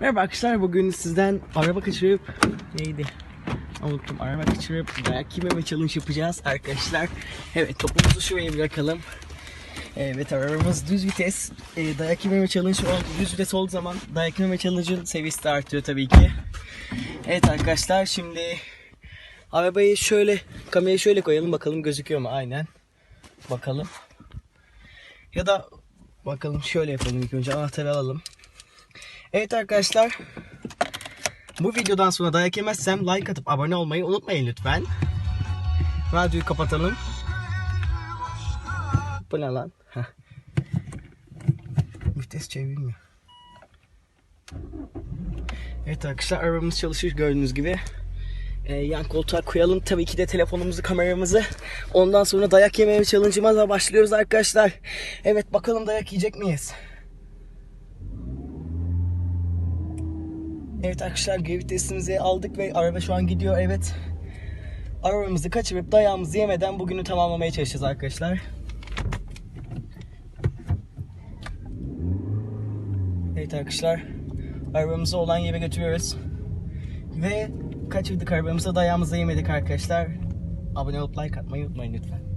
Merhaba arkadaşlar bugün sizden araba kaçırıp neydi? Unuttum araba kaçırıp dayak yememe challenge yapacağız arkadaşlar. Evet topumuzu şuraya bırakalım. Evet arabamız düz vites. E, dayak yememe challenge oldu. Düz vites olduğu zaman dayak yememe challenge'ın seviyesi de artıyor tabii ki. Evet arkadaşlar şimdi arabayı şöyle kamerayı şöyle koyalım bakalım gözüküyor mu? Aynen. Bakalım. Ya da bakalım şöyle yapalım ilk önce anahtarı alalım. Evet arkadaşlar. Bu videodan sonra dayak yemezsem like atıp abone olmayı unutmayın lütfen. Radyoyu kapatalım. Bu ne lan? Vites çevirmiyor. Evet arkadaşlar arabamız çalışıyor gördüğünüz gibi. Ee, yan koltuğa koyalım tabii ki de telefonumuzu kameramızı. Ondan sonra dayak yemeye challenge'ımıza başlıyoruz arkadaşlar. Evet bakalım dayak yiyecek miyiz? Evet arkadaşlar geri vitesimizi aldık ve araba şu an gidiyor evet. Arabamızı kaçırıp dayağımızı yemeden bugünü tamamlamaya çalışacağız arkadaşlar. Evet arkadaşlar arabamızı olan yere götürüyoruz. Ve kaçırdık arabamızı dayağımızı yemedik arkadaşlar. Abone olup like atmayı unutmayın lütfen.